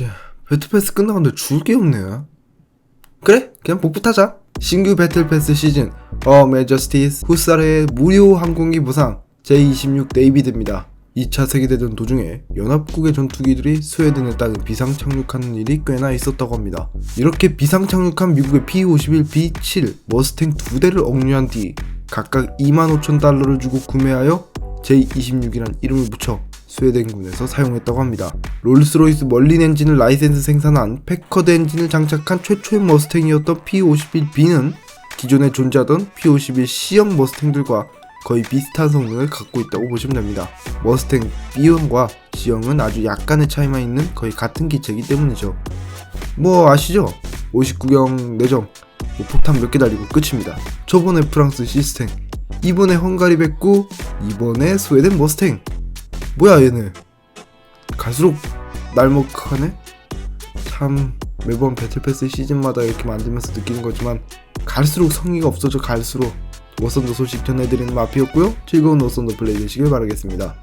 아씨 배틀패스 끝나는데 줄 게 없네 그래? 그냥 복부 타자. 신규 배틀패스 시즌 어 메저스티스 훗살의 무료 항공기 무상 제26 데이비드입니다. 2차 세계대전 도중에 연합국의 전투기들이 스웨덴에 땅에 비상 착륙하는 일이 꽤나 있었다고 합니다. 이렇게 비상 착륙한 미국의 P-51, B-7 머스탱 두 대를 억류한 뒤 각각 25,000달러를 주고 구매하여 J26이란 이름을 붙여 스웨덴군에서 사용했다고 합니다. 롤스로이스 멀린 엔진을 라이센스 생산한 패커드 엔진을 장착한 최초의 머스탱이었던 P-51B는 기존에 존재하던 P-51C형 머스탱들과 거의 비슷한 성능을 갖고 있다고 보시면 됩니다. 머스탱 B형과 C형은 아주 약간의 차이만 있는 거의 같은 기체이기 때문이죠. 뭐 아시죠? 59경 내정 뭐 폭탄 몇 개 달리고 끝입니다. 저번에 프랑스 시스템, 이번에 헝가리 백구, 이번에 스웨덴 머스탱. 뭐야 얘네? 갈수록 날먹하네? 참 매번 배틀패스 시즌마다 이렇게 만들면서 느끼는 거지만 갈수록 성의가 없어져 갈수록 워선더 소식 전해드리는 마피였고요. 즐거운 워선더 플레이 되시길 바라겠습니다.